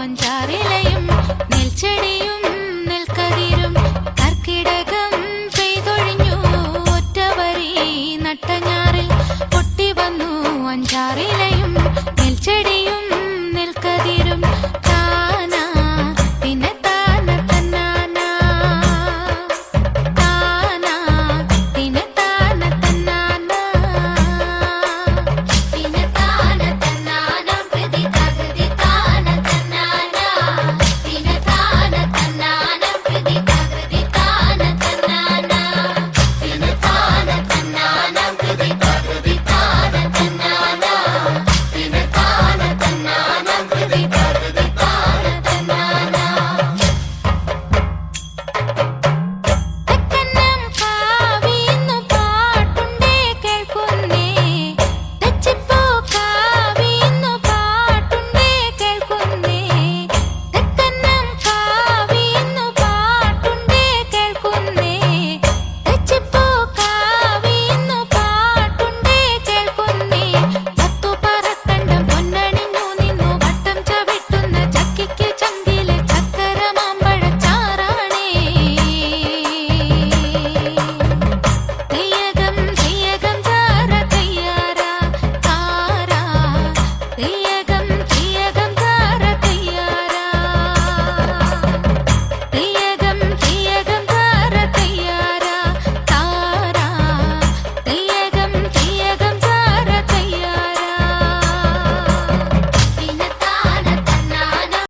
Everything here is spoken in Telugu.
അഞ്ചാറിലയും നെൽച്ചെടി